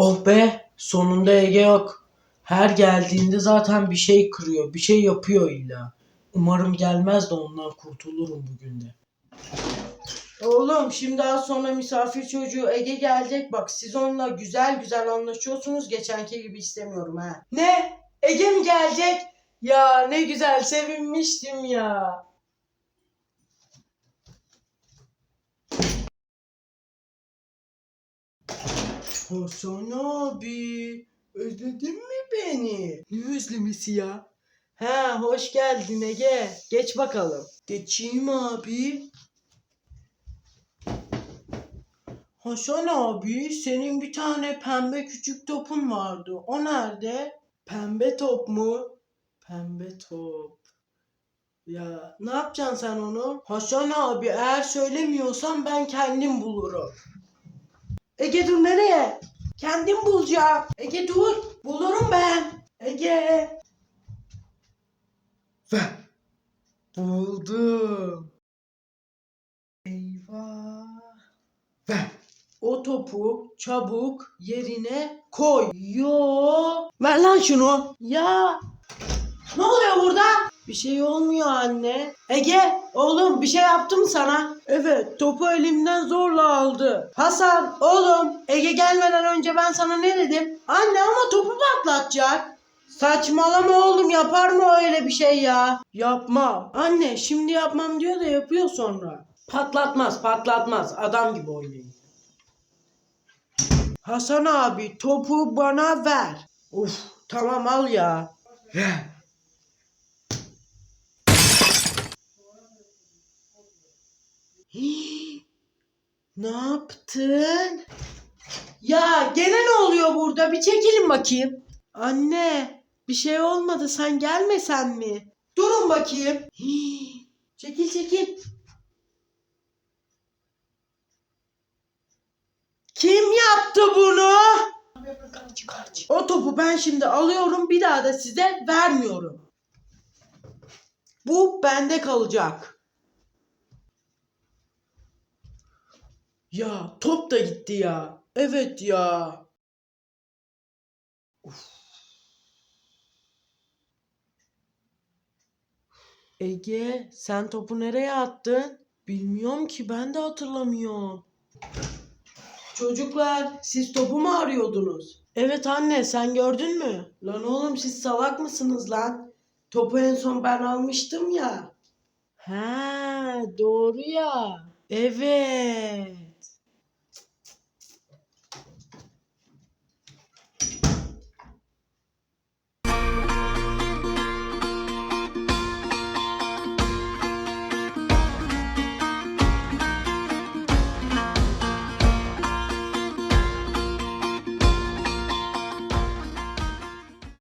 Oh be sonunda Ege yok. Her geldiğinde zaten bir şey kırıyor, bir şey yapıyor illa. Umarım gelmez de ondan kurtulurum bugün de. Oğlum şimdi az sonra misafir çocuğu Ege gelecek bak siz onunla güzel güzel anlaşıyorsunuz geçenki gibi istemiyorum ha. Ne? Ege mi gelecek? Ya ne güzel sevinmiştim ya. Hasan abi özledin mi beni? Ne özlemesi ya? Ha hoş geldin Ege. Geç bakalım. Geçeyim abi. Hasan abi senin bir tane pembe küçük topun vardı. O nerede? Pembe top mu? Pembe top. Ya ne yapacaksın sen onu? Hasan abi eğer söylemiyorsan ben kendim bulurum. Ege dur nereye? Kendim bulacağım. Ege dur. Bulurum ben. Ege. Ver. Buldum. Eyvah. Ver. O topu çabuk yerine koy. Yo. Ver lan şunu. Ya. Ne oluyor burada? Bir şey olmuyor anne. Ege, oğlum bir şey yaptım sana. Evet, topu elimden zorla aldı. Hasan, oğlum, Ege gelmeden önce ben sana ne dedim? Anne ama topu patlatacak. Saçmalama oğlum yapar mı öyle bir şey ya? Yapma. Anne şimdi yapmam diyor da yapıyor sonra. Patlatmaz patlatmaz adam gibi oynayın. Hasan abi topu bana ver. Uf tamam al ya. Hii, ne yaptın? Ya gene ne oluyor burada? Bir çekilin bakayım. Anne, bir şey olmadı. Sen gelmesen mi? Durun bakayım. Hii, çekil çekil. Kim yaptı bunu? O topu ben şimdi alıyorum bir daha da size vermiyorum. Bu bende kalacak. Ya top da gitti ya. Evet ya. Uf. Ege sen topu nereye attın? Bilmiyorum ki ben de hatırlamıyorum. Çocuklar siz topu mu arıyordunuz? Evet anne sen gördün mü? Lan oğlum siz salak mısınız lan? Topu en son ben almıştım ya. Ha doğru ya. Evet.